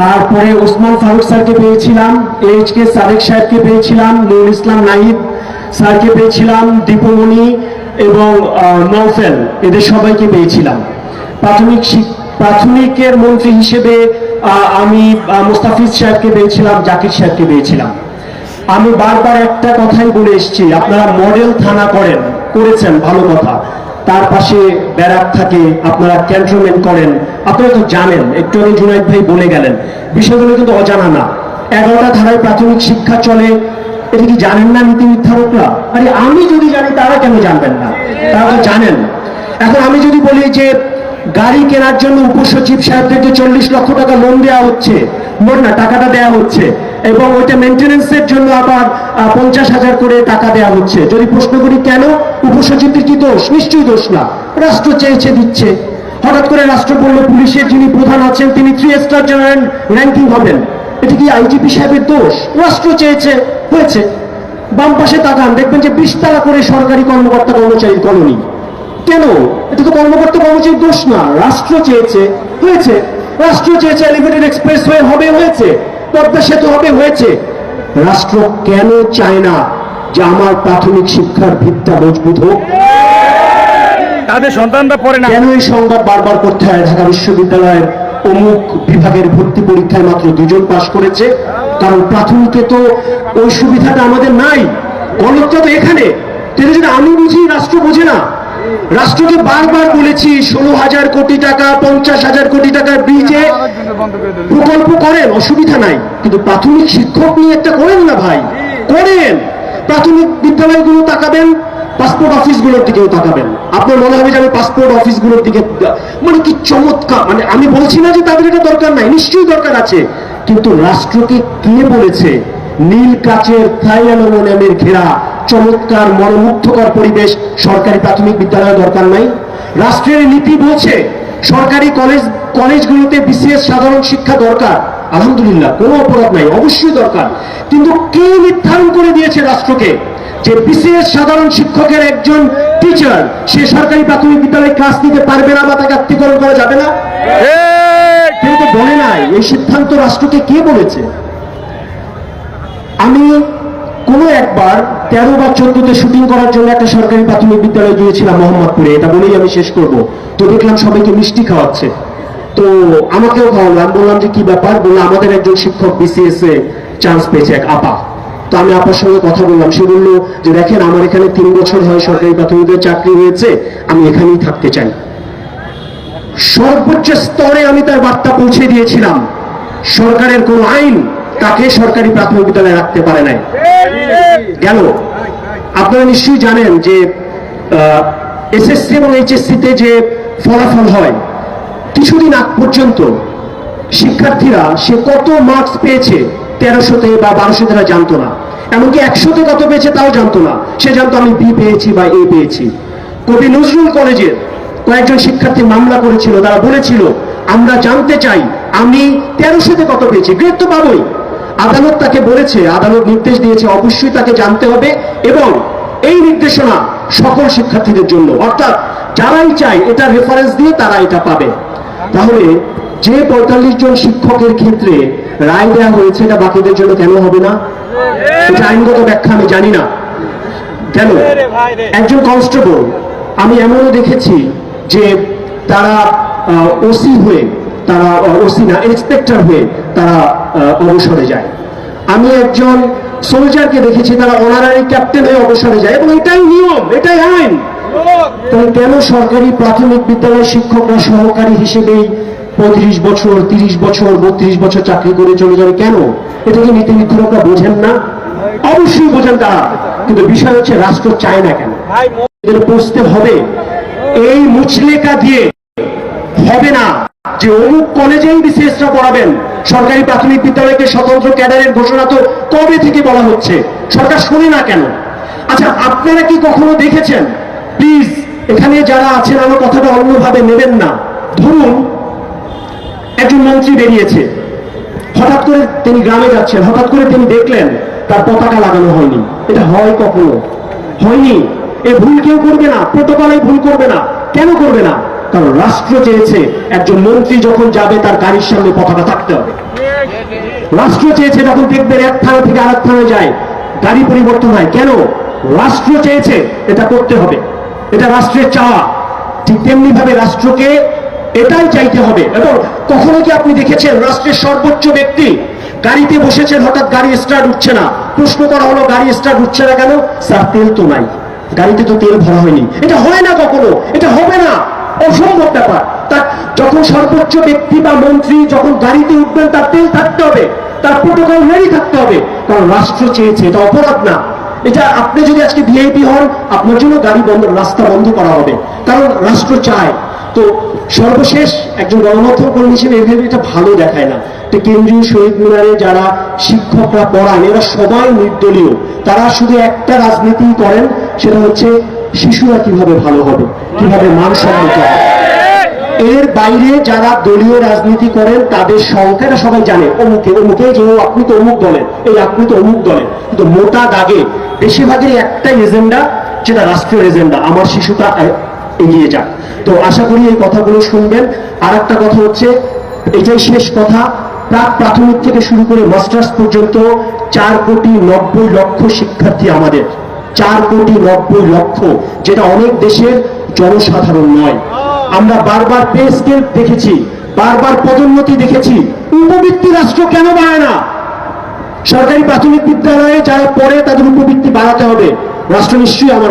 তারপরে ওসমান ফারুক স্যারকে পেয়েছিলাম এইচ কে সাদেক সাহেবকে পেয়েছিলাম, নুরুল ইসলাম নাহিদ স্যারকে পেয়েছিলাম, দীপমণি এবং নৌফেল এদের সবাইকে পেয়েছিলাম। প্রাথমিক প্রাথমিকের মন্ত্রী হিসেবে আমি মুস্তাফিজ সাহেবকে পেয়েছিলাম, জাকির সাহেবকে পেয়েছিলাম। আমি বারবার একটা কথাই বলে এসেছি, আপনারা মডেল থানা করেন, করেছেন, ভালো কথা। তার পাশে ব্যারাক থাকে, আপনারা ক্যান্টনমেন্ট করেন। আপনারা তো জানেন, একটু আগে জুনাইদ ভাই বলে গেলেন, বিষয়গুলো কিন্তু অজানা না। এগারোটা ধারায় প্রাথমিক শিক্ষা চলে, এটা কি জানেন না নীতি নির্ধারকরা? আরে আমি যদি জানি, তারা কেন জানবেন না? তারা তো জানেন। এখন আমি যদি বলি যে, গাড়ি কেনার জন্য উপসচিব সাহেবদেরকে চল্লিশ লক্ষ টাকা লোন দেওয়া হচ্ছে লোন না, টাকাটা দেওয়া হচ্ছে, এবং ওইটা মেনটেনেন্সের জন্য আবার পঞ্চাশ হাজার করে টাকা দেওয়া হচ্ছে। যদি প্রশ্ন করি কেন উপসচিবদের কি দোষ, নিশ্চয়ই দোষ না। রাষ্ট্র চেয়েছে, দিচ্ছে। হঠাৎ করে রাষ্ট্র বললে, পুলিশের যিনি প্রধান আছেন, তিনি থ্রি স্টার জেনারেল র্যাঙ্কিং হবেন। এটা কি আইজিপি সাহেবের দোষ? রাষ্ট্র চেয়েছে, হয়েছে। বাম পাশে তাকান, দেখবেন যে বিশ তালা করে সরকারি কর্মকর্তা কর্মচারীর কলোনি। কেন? এটা তো কর্মকর্তা কর্মচারীর দোষ না। রাষ্ট্র চেয়েছে, হয়েছে। রাষ্ট্র চেয়েছে এলিভেটেড এক্সপ্রেস হয়ে হবে, হয়েছে। পদ্মা সেতু হবে, হয়েছে। রাষ্ট্র কেন চায় না? যে আমার প্রাথমিক শিক্ষার ভিত্তা মজবুত হোক। তাদের সন্তানরা পড়ে না। কেন এই সংবাদ বারবার করতে হয়? ঢাকা বিশ্ববিদ্যালয়ের অমুক বিভাগের ভর্তি পরীক্ষায় মাত্র দুজন পাশ করেছে। কারণ প্রাথমিকে তো ওই সুবিধাটা আমাদের নাই। তো এখানে। যদি আমি বুঝি রাষ্ট্র বোঝে না। রাষ্ট্রকে বারবার বলেছি ষোলো হাজার কোটি টাকা পঞ্চাশ হাজার কোটি টাকার ব্রিজে প্রকল্প করেন অসুবিধা নাই। কিন্তু প্রাথমিক শিক্ষক নিয়ে একটা করেন না ভাই। করেন। প্রাথমিক বিদ্যালয়গুলো তাকাবেন পাসপোর্ট অফিসগুলোর দিকেও তাকাবেন। আপনার মনে হবে যে আমি পাসপোর্ট অফিসগুলোর দিকে মানে কি চমৎকার মানে আমি বলছি না যে তাদের এটা দরকার নাই, নিশ্চয়ই দরকার আছে। কিন্তু রাষ্ট্রকে কে বলেছে? নীল কাচের থাইলানোমের ঘেরা, চমৎকার, মনোমুগ্ধকর পরিবেশ, সরকারি প্রাথমিক বিদ্যালয়ে দরকার নাই। রাষ্ট্রের নীতি বলছে, সরকারি কলেজ, কলেজগুলোতে বিশেষ সাধারণ শিক্ষা দরকার। আলহামদুলিল্লাহ কোনো অপরাধ নাই অবশ্যই দরকার। কিন্তু কে নির্ধারণ করে দিয়েছে রাষ্ট্রকে? যে বিসিএস সাধারণ শিক্ষকের একজন টিচার সে সরকারি প্রাথমিক বিদ্যালয়ে ক্লাস নিতে পারবে না বা তাকে আত্মীকরণ করা যাবে না? কেউ তো বলে নাই এই সিদ্ধান্ত রাষ্ট্রকে কে বলেছে? আমি কোনো একবার তেরো বা চোদ্দতে শুটিং করার জন্য একটা সরকারি প্রাথমিক বিদ্যালয়ে গিয়েছিলাম মোহাম্মদপুরে এটা বলেই আমি শেষ করব। তো দেখলাম সবাইকে মিষ্টি খাওয়াচ্ছে। তো আমাকেও খাওয়ালো আমি বললাম যে কি ব্যাপার? বলল, আমাদের একজন শিক্ষক বিসিএস এ চান্স পেয়েছে এক আপা। তো আমি আপার সঙ্গে কথা বললাম। সে বলল যে, দেখেন, আমার এখানে তিন বছর হয় সরকারি প্রাথমিক চাকরি হয়েছে, আমি এখানেই থাকতে চাই। সর্বোচ্চ স্তরে আমি তার বার্তা পৌঁছে দিয়েছিলাম। সরকারের কোন আইন তাকে সরকারি প্রাথমিক বিদ্যালয়ে রাখতে পারে নাই। গেল। আপনারা নিশ্চয়ই জানেন যে এসএসসি এবং এইচএসসিতে যে ফলাফল হয় কিছুদিন আগ পর্যন্ত শিক্ষার্থীরা সে কত মার্কস পেয়েছে তেরোশোতে বা বারোশোতে তারা জানতো না। এমনকি একশোতে কত পেয়েছে তাও জানতো না। সে জানতো, আমি বি পেয়েছি বা এ পেয়েছি। কবি নজরুল কলেজের কয়েকজন শিক্ষার্থী মামলা করেছিল। তারা বলেছিল, আমরা জানতে চাই, আমি তেরোশোতে কত পেয়েছি? গ্রেড তো পাবোই আদালত তাকে বলেছে, আদালত নির্দেশ দিয়েছে, অবশ্যই তাকে জানতে হবে এবং এই নির্দেশনা সকল শিক্ষার্থীদের জন্য। অর্থাৎ যারাই চাই এটা রেফারেন্স দিয়ে তারা এটা পাবে। তাহলে যে পঁয়তাল্লিশ জন শিক্ষকের ক্ষেত্রে রায় দেওয়া হয়েছে এটা বাকিদের জন্য কেন হবে না? এটা আইনগত ব্যাখ্যা, আমি জানি না। কেন? একজন কনস্টেবল, আমি এমনও দেখেছি যে তারা ওসি হয়ে, তারা ওসি না, ইন্সপেক্টর হয়ে তারা অবসরে যায়। আমি একজন সোলজারকে দেখেছি, তারা অনারারি ক্যাপ্টেন হয়ে অবসরে যায়, এবং এটাই নিয়ম, এটাই আইন। তাহলে কেন সরকারি প্রাথমিক বিদ্যালয়ের শিক্ষকরা সহকারী হিসেবেই পঁয়ত্রিশ বছর, তিরিশ বছর, বত্রিশ বছর চাকরি করে চলে যাবে কেন? এটা কি নীতি নির্ধারকরা বোঝেন না? অবশ্যই বোঝেন তারা। কিন্তু বিষয় হচ্ছে রাষ্ট্র চায় না কেন? এদের বুঝতে হবে। এই মুচলেকা দিয়ে হবে না। যে অমুক কলেজেই বিসিএসটা পড়াবেন, সরকারি প্রাথমিক বিদ্যালয়কে স্বতন্ত্র ক্যাডারের ঘোষণা তো কবে থেকে বলা হচ্ছে? সরকার শোনে না কেন? আচ্ছা আপনারা কি কখনো দেখেছেন প্লিজ এখানে যারা আছেন, আমার কথাটা অন্যভাবে নেবেন না। ধরুন, একজন মন্ত্রী বেরিয়েছে। হঠাৎ করে তিনি গ্রামে যাচ্ছেন, হঠাৎ করে তিনি দেখলেন তার পতাকা লাগানো হয়নি। এটা হয় কখনো? হয়নি। এ ভুল কেউ করবে না, প্রোটোকলে ভুল করবে না। কেন করবে না? কারণ রাষ্ট্র চেয়েছে, একজন মন্ত্রী যখন যাবে, তার গাড়ির সামনে পতাকা থাকতে হবে। রাষ্ট্র চেয়েছে যখন দেখবেন এক থানা থেকে আরেক থানায় যায়, গাড়ি পরিবর্তন হয়। কেন? রাষ্ট্র চেয়েছে, এটা করতে হবে। এটা রাষ্ট্রের চাওয়া। ঠিক তেমনি ভাবে রাষ্ট্রকে এটাই চাইতে হবে। এবং কখনো কি আপনি দেখেছেন রাষ্ট্রের সর্বোচ্চ ব্যক্তি গাড়িতে বসেছেন, হঠাৎ গাড়ি স্টার্ট উঠছে না? প্রশ্ন করা হলো, গাড়ি স্টার্ট উঠছে না কেন? স্যার, তেল তো নাই। গাড়িতে তো তেল ভরা হয়নি। এটা হয় না কখনো? এটা হবে না। অসম্ভব ব্যাপার। তার যখন সর্বোচ্চ ব্যক্তি বা মন্ত্রী যখন গাড়িতে উঠবেন, তার তেল থাকতে হবে। তার প্রোটোকল রেডি থাকতে হবে। কারণ রাষ্ট্র চেয়েছে, এটা অপরাধ না। এটা আপনি যদি আজকে ভিআইপি হন, আপনার জন্য গাড়ি বন্ধ, রাস্তা বন্ধ করা হবে। কারণ রাষ্ট্র চায়। তো সর্বশেষ একজন গণমাধ্যম কর্মী হিসেবে এভাবে এটা ভালো দেখায় না। তো কেন্দ্রীয় শহীদ মিনারে যারা শিক্ষকরা পড়ান, এরা সবাই নির্দলীয়। তারা শুধু একটা রাজনীতি করেন, সেটা হচ্ছে শিশুরা কীভাবে ভালো হবে, কীভাবে মানসম্মত হবে এর বাইরে যারা দলীয় রাজনীতি করেন, তাদের সংখ্যা এটা সবাই জানে। অমুকে অমুকে যে আপনি তো অমুক দলেন এই আপনি তো অমুক দলেন কিন্তু মোটা দাগে বেশিরভাগের একটাই এজেন্ডা, যেটা রাষ্ট্রীয় এজেন্ডা, আমার শিশুটা এগিয়ে যাক। তো আশা করি এই কথাগুলো শুনবেন। আর একটা কথা হচ্ছে, এটাই শেষ কথা প্রাক প্রাথমিক থেকে শুরু করে মাস্টার্স পর্যন্ত চার কোটি নব্বই লক্ষ শিক্ষার্থী আমাদের। চার কোটি নব্বই লক্ষ, যেটা অনেক দেশের জনসাধারণ নয়। আমরা বারবার পে স্কেল দেখেছি, বারবার পদোন্নতি দেখেছি। উপবৃত্তি রাষ্ট্র কেন বাড়ায় না? সরকারি প্রাথমিক বিদ্যালয়ে যারা পড়ে, তাদের উপবৃত্তি বাড়াতে হবে। রাষ্ট্র নিশ্চয়ই আমার